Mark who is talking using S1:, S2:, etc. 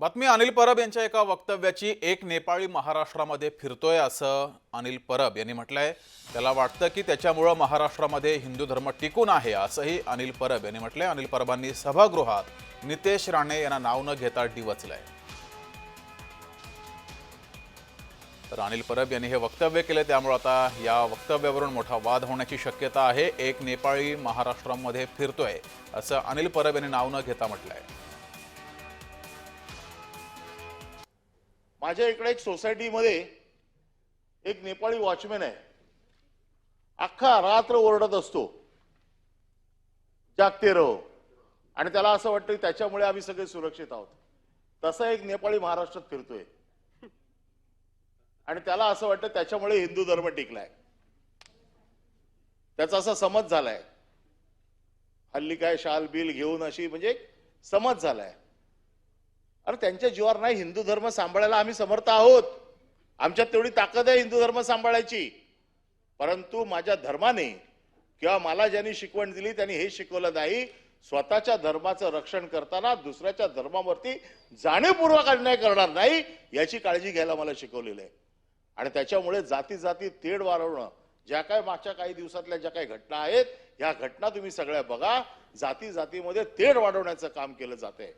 S1: बातमी अनिल परब यांच्या एका वक्तव्याची एक नेपाळी महाराष्ट्रामध्ये फिरतोय असं अनिल परब यांनी म्हटलंय. त्याला वाटतं की त्याच्यामुळं महाराष्ट्रामध्ये हिंदू धर्म टिकून आहे असंही अनिल परब यांनी म्हटलंय. अनिल परबांनी सभागृहात नितेश राणे यांना नाव न घेता डिवचलंय. तर अनिल परब यांनी हे वक्तव्य केले त्यामुळे आता या वक्तव्यावरून मोठा वाद होण्याची शक्यता आहे. एक नेपाळी महाराष्ट्रामध्ये फिरतोय असं अनिल परब यांनी नाव न घेता म्हटलंय.
S2: माझ्या इकडे एक सोसायटीमध्ये एक नेपाळी वॉचमॅन आहे. अख्खा रात्र ओरडत असतो. जागते रहो. आणि त्याला असं वाटतं की त्याच्यामुळे आम्ही सगळे सुरक्षित आहोत. तसा एक नेपाळी महाराष्ट्रात फिरतोय. आणि त्याला असं वाटतं त्याच्यामुळे हिंदू धर्म टिकलाय. त्याचा असा समज झालाय. हल्ली काय शाल बिल घेऊन अशी म्हणजे समज झालाय. अरे त्यांच्या जीवावर नाही हिंदू धर्म सांभाळायला आम्ही समर्थ आहोत. आमच्यात तेवढी ताकद आहे हिंदू धर्म सांभाळायची. परंतु माझ्या धर्माने किंवा मला ज्यांनी शिकवण दिली त्यांनी हे शिकवलं नाही. स्वतःच्या धर्माचं रक्षण करताना दुसऱ्याच्या धर्मावरती जाणीवपूर्वक अन्याय करणार नाही याची काळजी घ्यायला मला शिकवलेलं आहे. आणि त्याच्यामुळे जाती जाती तेढ वाढवणं ज्या काय मागच्या काही दिवसातल्या ज्या काही घटना आहेत ह्या घटना तुम्ही सगळ्या बघा. जाती जातीमध्ये तेढ वाढवण्याचं काम केलं जात आहे